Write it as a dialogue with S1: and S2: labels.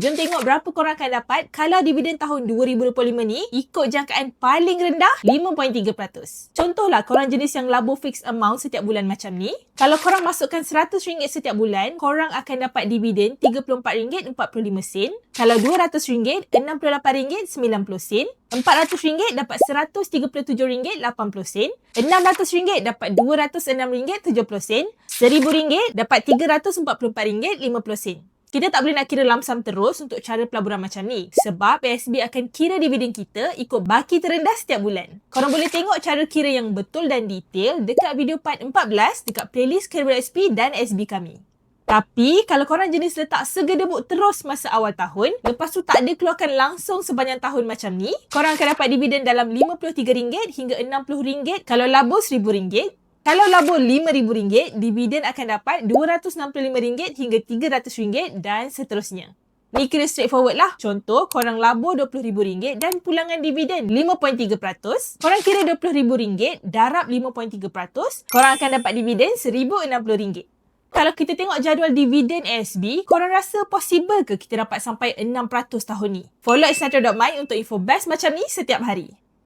S1: Jom tengok berapa korang akan dapat kalau dividen tahun 2025 ni ikut jangkaan paling rendah 5.3%. Contohlah korang jenis yang labo fixed amount setiap bulan macam ni. Kalau korang masukkan RM100 setiap bulan, korang akan dapat dividen RM34.45. Kalau RM200, RM68.90. RM400 dapat RM137.80. RM600 dapat RM206.70. RM1,000 dapat RM344.50. Kita tak boleh nak kira lamsam terus untuk cara pelaburan macam ni. Sebab PSB akan kira dividen kita ikut baki terendah setiap bulan. Korang boleh tengok cara kira yang betul dan detail dekat video part 14 dekat playlist Career SP dan SB kami. Tapi kalau korang jenis letak segedebuk terus masa awal tahun, lepas tu tak ada keluarkan langsung sepanjang tahun macam ni, korang akan dapat dividen dalam RM53 hingga RM60 kalau labo RM1,000 kalau labur RM5,000, dividen akan dapat RM265 hingga RM300 dan seterusnya. Ni kira straightforward lah. Contoh, korang labur RM20,000 dan pulangan dividen 5.3%. Korang kira RM20,000, darab 5.3%. Korang akan dapat dividen RM1,060. Kalau kita tengok jadual dividen ASB, korang rasa possible ke kita dapat sampai 6% tahun ni? Follow Isnatra.my untuk info best macam ni setiap hari.